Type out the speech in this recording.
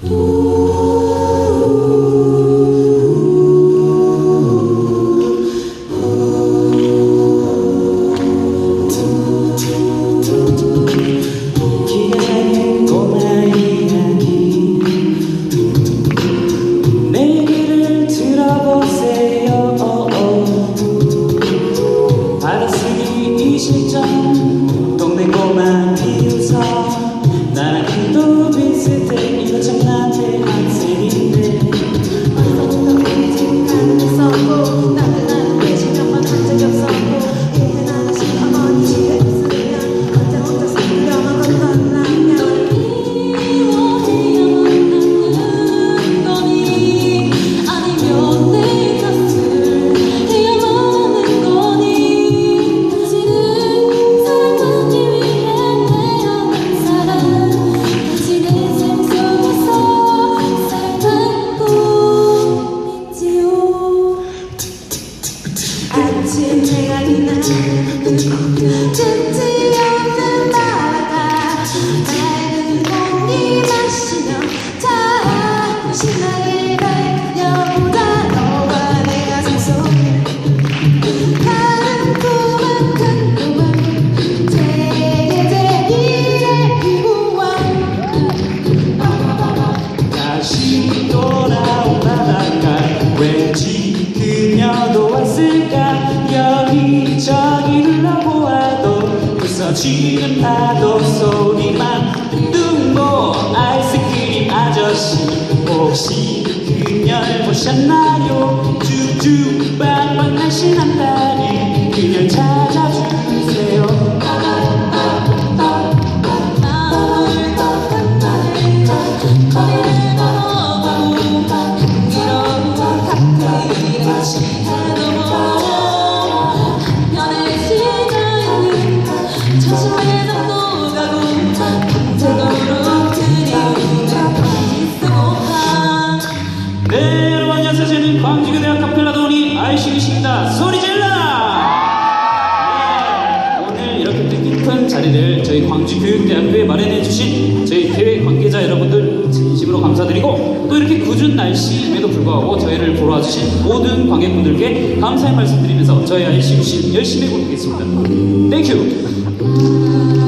Uh. 부서지는 파도 소리만 뚱보 아이스크림 아저씨 혹시 그녀를 보셨나요 쭈쭈 빵빵 날씬한 다리 그녀 찾아주세요 마음 네 여러분 안녕하세요. 저는 광주교대학 카펠라도니 아이씨이십니다. 소리 질러! 네, 오늘 이렇게 뜻깊은 자리를 저희 광주교육대학교에 마련해 주신 저희 대회 관계자 여러분들 진심으로 감사드리고 또 이렇게 궂은 날씨임에도 불구하고 저희를 보러 와주신 모든 관객분들께 감사의 말씀 드리면서 저희 아이씨이십 열심히 해보겠습니다. 땡큐